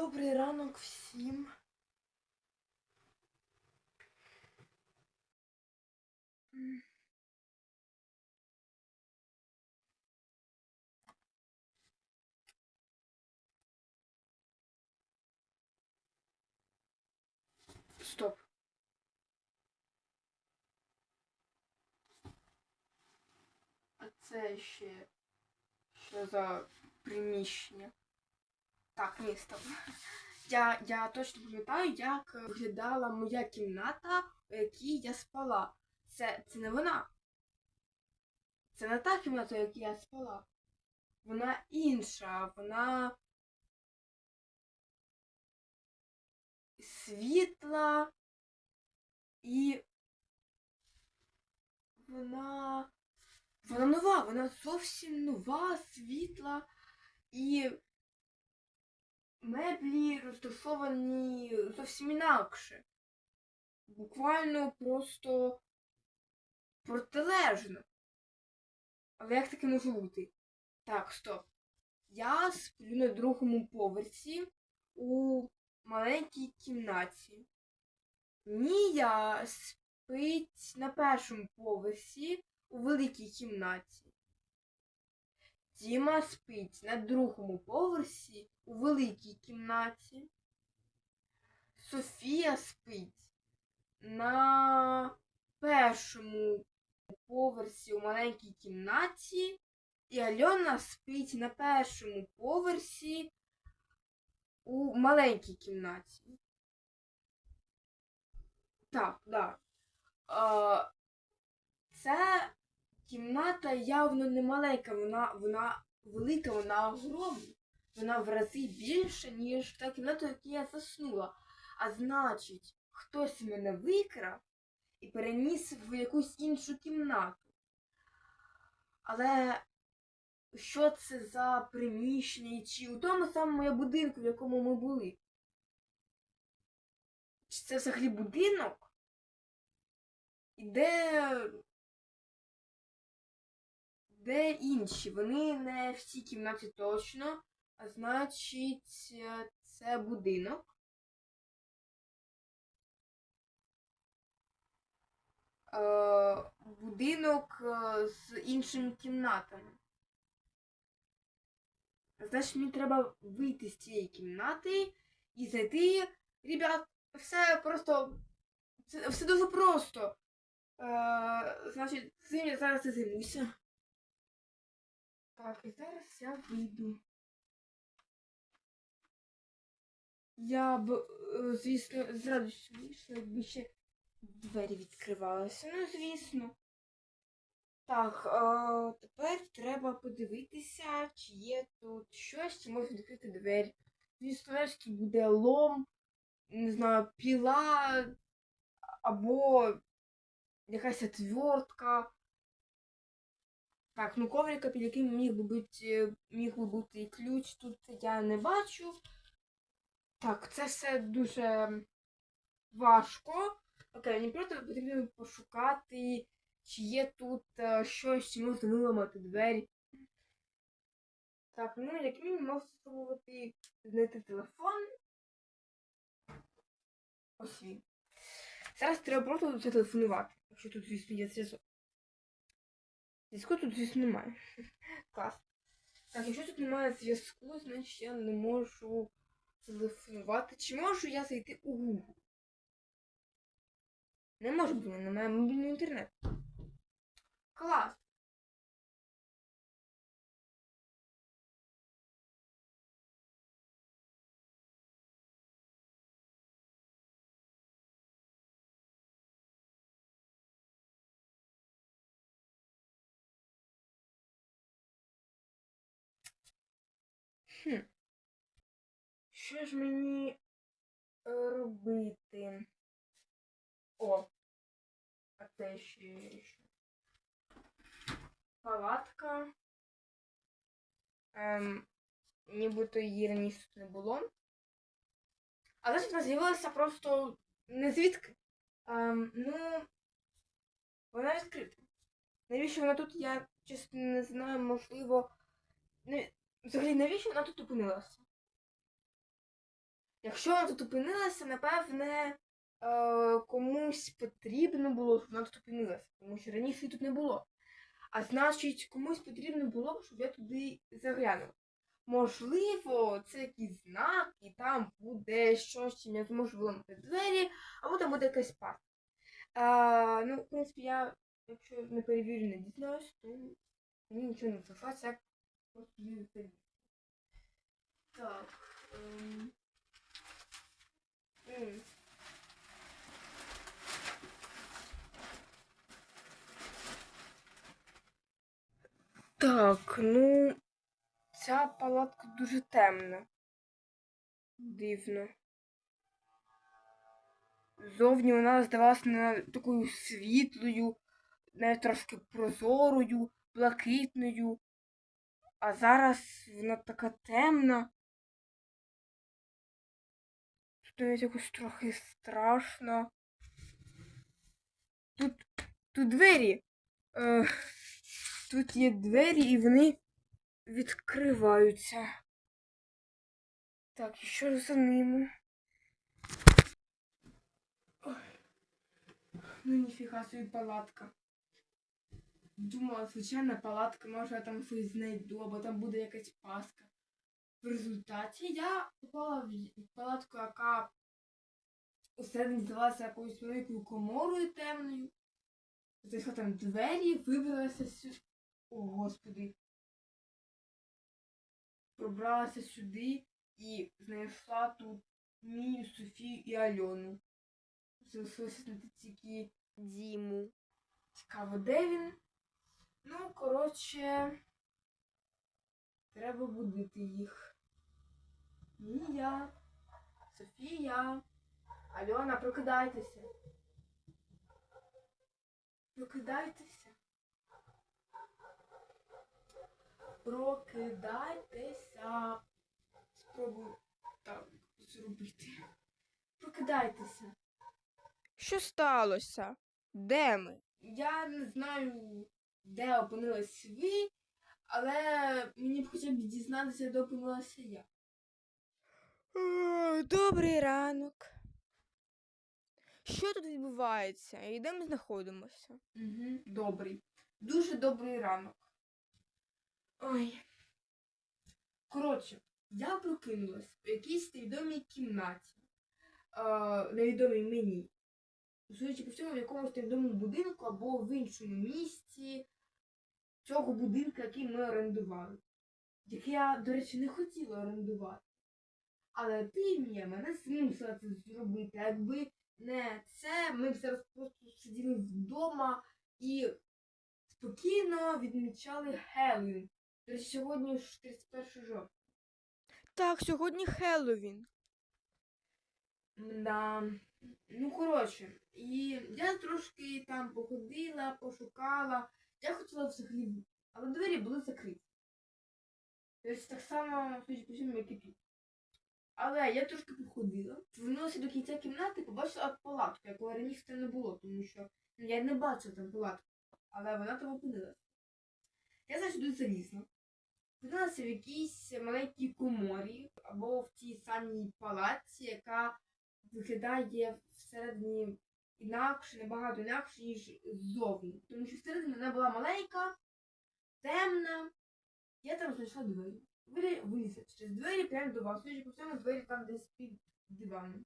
Добрий ранок всім. Стоп. А це ще що за приміщення? Так, ні, стоп. Я, я точно пам'ятаю, як виглядала моя кімната, у якій я спала. Це, це не вона. Це не та кімната, в якій я спала. Вона інша, вона світла і вона. Вона нова, вона зовсім нова, світла і меблі розташовані зовсім інакше. Буквально просто протилежно. Але як таке може бути? Так, стоп. Я сплю на другому поверсі у маленькій кімнаті. Мія спить на першому поверсі у великій кімнаті. Діма спить на другому поверсі у великій кімнаті. Софія спить на першому поверсі у маленькій кімнаті. І Альона спить на першому поверсі у маленькій кімнаті. Так, да. Е, Це кімната явно не маленька, вона, вона велика, вона огромна. Вона в рази більша, ніж та кімната, в якій я заснула. А значить, хтось мене викрав і переніс в якусь іншу кімнату. Але що це за приміщення чи у тому самому будинку, в якому ми були? Чи це взагалі будинок? І де. Де інші? Вони не в цій кімнаті точно, а значить, е, це будинок. Е, будинок е, з іншими кімнатами. Значить, мені треба вийти з цієї кімнати і зайти. Ребят, все просто. Це, все дуже просто. Е, значить, цим я зараз і займуся. Так, і зараз я вийду. Я б, е, звісно, з радістю вийшла, якби ще двері відкривалися. Ну, звісно. Так, е, тепер треба подивитися, чи є тут щось, чи можна відкрити двері. Звісно, нарешті буде лом, не знаю, піла або якась отвертка. Так, ну коврика, під яким міг би бути, міг би бути ключ, тут я не бачу. Так, це все дуже важко. Окей, мені просто потрібно пошукати, чи є тут е, щось, можна виламати двері. Так, ну як мінімум можу спробувати знайти телефон. Ось він. Зараз треба просто зателефонувати, якщо тут, звісно, є зв'язок. Зв'язку тут, звісно, немає. Клас. Так, якщо тут немає зв'язку, значить я не можу телефонувати. Чи можу я зайти у Google? Не можу, бо в мене немає мобільний інтернет. Клас. Хм. Що ж мені е, робити? О, а це ще? Палатка. Ем, нібито її раніше не було. А зараз вона з'явилася просто не звідки. Ем, ну, вона відкрита. Навіщо вона тут, я чесно не знаю, можливо. Не... Взагалі, навіщо вона тут опинилася? Якщо вона тут опинилася, напевне, е, комусь потрібно було, щоб вона тут опинилася, тому що раніше її тут не було. А значить, комусь потрібно було, щоб я туди заглянула. Можливо, це якийсь знак, і там буде щось, чим я зможу виламати двері, або там буде якась пара. А, ну, в принципі, я, якщо не перевірю, не дізнаюсь, то мені нічого не залишається, як просто її. Так. Ем... Так, ну, ця палатка дуже темна. Дивно. Зовні вона здавалася не такою світлою, навіть трошки прозорою, блакитною. А зараз вона така темна. Навіть якось трохи страшно. Тут, тут двері. Е, тут є двері і вони відкриваються. Так, і що за ними? Ой. Ну ніфіга собі палатка. Думала, звичайна палатка, може я там щось знайду, або там буде якась паска. В результаті я попала в палатку, яка усередині здавалася якоюсь великою коморою темною. Зайшла там двері, вибралася сюди. О, господи. Пробралася сюди і знайшла тут Мію, Софію і Альону. Залишилося знайти тільки Діму. Цікаво, де він? Ну, коротше, треба будити їх. Мія, Софія, Альона, прокидайтеся. Прокидайтеся. Прокидайтеся. Спробую так зробити. Прокидайтеся. Що сталося? Де ми? Я не знаю, де опинилась ви, але мені б хоча б дізнатися, де опинилася я. Добрий ранок. Що тут відбувається і де ми знаходимося? Угу, добрий. Дуже добрий ранок. Ой. Коротше, я прокинулась в якійсь невідомій кімнаті. Е, невідомій мені. Судячи по всьому, в якомусь невідомому будинку або в іншому місці цього будинку, який ми орендували. Який я, до речі, не хотіла орендувати. Але ти, Мія, мене змусила це зробити. Якби не це, ми б зараз просто сиділи вдома і спокійно відмічали Хеллоуін. До речі, сьогодні ж 31 жовтня. Так, сьогодні Хеллоуін. Да. Ну, коротше, і я трошки там походила, пошукала. Я хотіла взагалі, але двері були закриті. Тобто так само, всьому, як і тут. Але я трошки походила, звернулася до кінця кімнати, побачила палатку, якої раніше не було, тому що ну, я не бачила там палатку, але вона там опинилася. Я значить туди залізла. Опинилася в якійсь маленькій коморі або в тій самій палаці, яка виглядає всередині інакше, набагато інакше, ніж ззовні. Тому що всередині вона була маленька, темна. Я там знайшла двері. Двері через двері прямо до вас. Судячи по всьому, двері там десь під диваном.